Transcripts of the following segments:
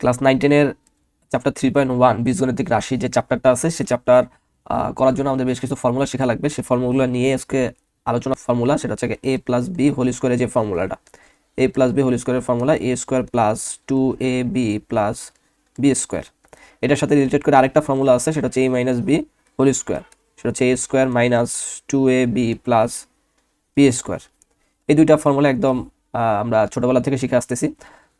Class nine টেনের chapter three point one বীজগণিতিক রাশি যে চ্যাপ্টারটা আছে, সে চ্যাপ্টার করার জন্য আমাদের বেশ কিছু ফর্মুলা শেখা লাগবে। সেই ফর্মুলা নিয়ে আজকে আলোচনা ফর্মুলা সেটা হচ্ছে এ প্লাস বি হোল স্কোয়ারের যে ফর্মুলাটা এ প্লাস বি হোল স্কোয়ারের formula A square plus two A B plus B square এটার সাথে রিলেটেড করে আরেকটা ফর্মুলা আছে, সেটা হচ্ছে A minus B whole square সেটা হচ্ছে A square minus two A B plus B square এই দুইটা ফর্মুলা একদম আমরা ছোটোবেলা থেকে শিখে আসতেছি।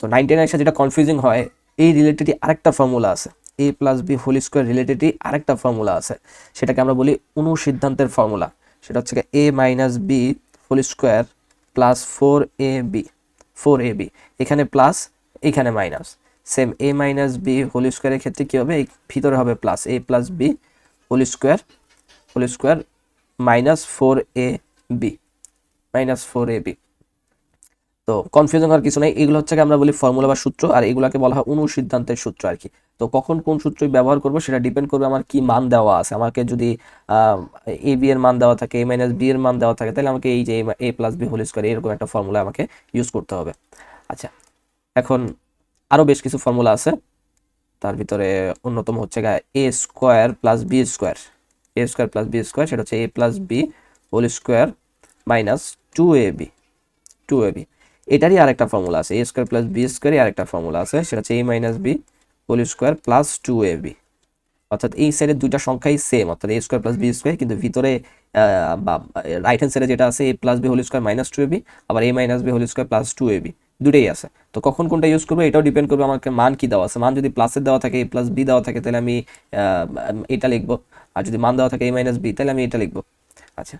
তো নাইন টেন এসে যেটা কনফিউজিং হয় এই রিলেটেডই আরেকটা ফর্মুলা আছে। A plus B whole square রিলেটেডই আরেকটা ফর্মুলা আছে। সেটাকে আমরা বলি অনুসিদ্ধান্তের ফর্মুলা সেটা হচ্ছে A minus B whole square plus four A B four A B এখানে প্লাস এখানে minus same A minus B whole স্কোয়ারের ক্ষেত্রে কী হবে? ভিতরে হবে plus A plus B whole square whole square minus four A B minus four A B তো confusion হওয়ার কিছু নেই। এগুলো হচ্ছে আমরা বলি ফর্মুলা বা সূত্র, আর এগুলোকে বলা হয় অনুসিদ্ধান্তের সূত্র আর কি। তো কখন কোন সূত্রই ব্যবহার করব সেটা ডিপেন্ড করবে আমার কি মান দেওয়া আছে। আমাকে যদি এ বি এর মান দেওয়া থাকে এ মাইনাস বি এর মান দেওয়া থাকে, তাহলে আমাকে এই যে A plus B whole square এরকম একটা ফর্মুলা আমাকে ইউজ করতে হবে। আচ্ছা এখন আরও বেশ কিছু ফর্মুলা আছে। তার ভিতরে অন্যতম হচ্ছে A square plus B square A square plus B square সেটা হচ্ছে A plus B whole square minus two A B two A B এটারই আরেকটা ফর্মুলা আছে এ স্কোয়ার প্লাস বি স্কোয়ারই আরেকটা ফর্মুলা আছে, সেটা হচ্ছে A minus B whole square plus two A B অর্থাৎ এই সাইডের দুইটা সংখ্যাই সেম অর্থাৎ A square plus B square কিন্তু ভিতরে বা রাইট হ্যান্ড সাইডে যেটা আছে A plus B whole square minus two A B আবার A minus B whole square plus two A B দুটোই আছে। তো কখন কোনটা ইউজ করব এটাও ডিপেন্ড করবে আমাকে মান কি দেওয়া আছে। মান যদি প্লাসের দেওয়া থাকে এ প্লাস বি দেওয়া থাকে, তাহলে আমি এটা লিখব। আর যদি মান দেওয়া থাকে এ মাইনাস বি তাহলে আমি এটা লিখব। আচ্ছা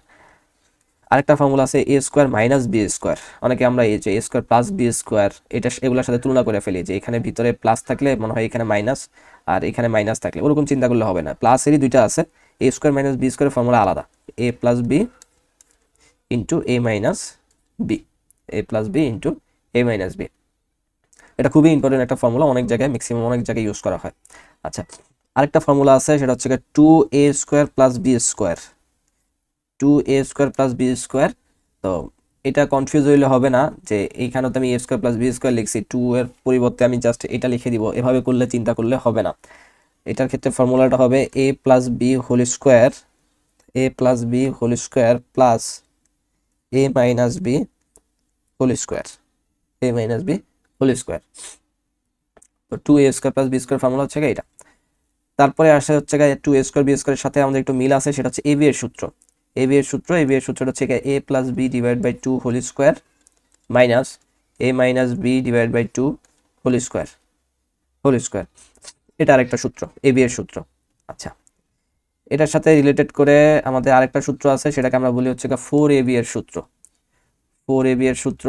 আরেকটা ফর্মুলা আছে A square minus B square অনেকে আমরা এই যে A square plus B square এটা এগুলোর সাথে তুলনা করে ফেলি যে এখানে ভিতরে প্লাস থাকলে মনে হয় এখানে মাইনাস আর এখানে মাইনাস থাকলে। ওরকম চিন্তা করলে হবে না। প্লাসেরই দুইটা আছে। A square minus B square formula আলাদা। A plus B into A minus B A plus B into A minus B এটা খুবই ইম্পর্টেন্ট একটা ফর্মুলা অনেক জায়গায় ম্যাক্সিমাম অনেক জায়গায় ইউজ করা হয়। আচ্ছা আরেকটা ফর্মুলা আছে, সেটা হচ্ছে two A square plus B square two A square plus B square তো এটা কনফিউজ হইলে হবে না যে এইখানে তো আমি A square plus B square লিখছি টু এর পরিবর্তে আমি জাস্ট এটা লিখে দিব, এভাবে করলে চিন্তা করলে হবে না। এটার ক্ষেত্রে ফর্মুলাটা হবে A plus B whole square A plus B whole square plus A minus B whole square A minus B whole square তো two A square plus B square formula হচ্ছে এটা। তারপরে আসে হচ্ছে টু এ স্কোয়ার বি স্কোয়ারের সাথে আমাদের একটু মিল আছে, সেটা হচ্ছে এ বি এর সূত্র। এ বি এর সূত্র এ বি এর সূত্রটা হচ্ছে A plus B divide by two whole square minus A minus B divide by two whole square whole square এটা আরেকটা সূত্র এ বি এর সূত্র। আচ্ছা এটার সাথে রিলেটেড করে আমাদের আরেকটা সূত্র আছে, সেটাকে আমরা বলি হচ্ছে ফোর এ বি এর সূত্র। ফোর এ বি এর সূত্র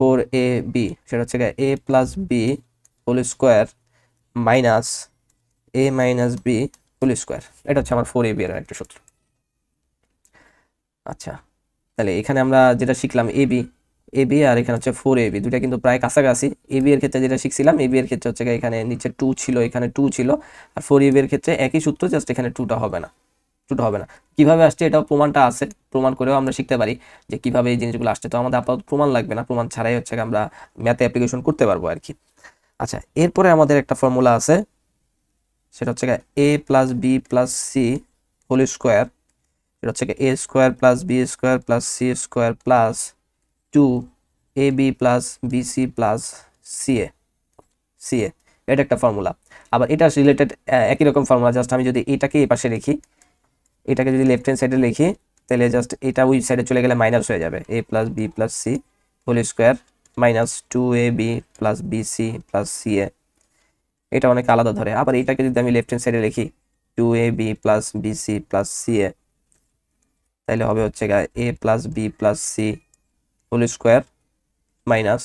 ফোর এ বি সেটা হচ্ছে A plus B whole square minus A minus B whole square. এটা হচ্ছে আমার ফোর এ বি এর একটা সূত্র। আচ্ছা তাহলে এখানে আমরা যেটা শিখলাম এ বি এ বি আর এখানে হচ্ছে ফোর এ বি দুটা কিন্তু প্রায় কাছাকাছি। এ বি এর ক্ষেত্রে যেটা শিখছিলাম এ বি এর ক্ষেত্রে হচ্ছে এখানে নিচে টু ছিল, এখানে টু ছিল। আর ফোর এ বি এর ক্ষেত্রে একই সূত্র জাস্ট এখানে টুটা হবে না। টুটা হবে না। কীভাবে আসছে? এটাও প্রমাণটা আছে। প্রমাণ করেও আমরা শিখতে পারি যে কীভাবে এই জিনিসগুলো আসছে। তো আমাদের আপাতত প্রমাণ লাগবে না। প্রমাণ ছাড়াই হচ্ছে আমরা ম্যাথে অ্যাপ্লিকেশন করতে পারব আর কি আচ্ছা এরপরে আমাদের একটা ফর্মুলা আছে। সেটা হচ্ছে A plus B plus C whole square এটা হচ্ছে A square plus B square plus C square plus two A B plus B C plus C A C A এটা একটা ফর্মুলা আবার এটা রিলেটেড একই রকম ফর্মুলা জাস্ট আমি যদি এটাকে এই পাশে লিখি, এটাকে যদি লেফট হ্যান্ড সাইডে লিখি, তাহলে জাস্ট এটা ওই সাইডে চলে গেলে মাইনাস হয়ে যাবে A plus B plus C whole square minus two A B plus B C plus C A এটা অনেক আলাদা ধরে। আবার এটাকে যদি আমি লেফট হ্যান্ড সাইডে লিখি two A B plus B C plus C A তাহলে হবে হচ্ছে গা A plus B plus C whole square minus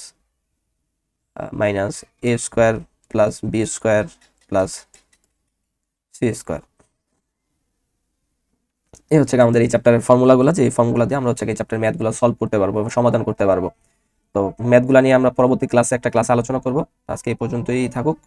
minus A square plus B square plus C square এই হচ্ছে আমাদের এই চ্যাপ্টারের ফর্মুলাগুলো যে এই ফর্মুলা দিয়ে আমরা হচ্ছে এই চ্যাপ্টারের ম্যাথগুলো সলভ করতে পারব এবং সমাধান করতে পারব। তো ম্যাথগুলো নিয়ে আমরা পরবর্তী ক্লাসে একটা ক্লাস আলোচনা করব। আজকে এই পর্যন্তই থাকুক।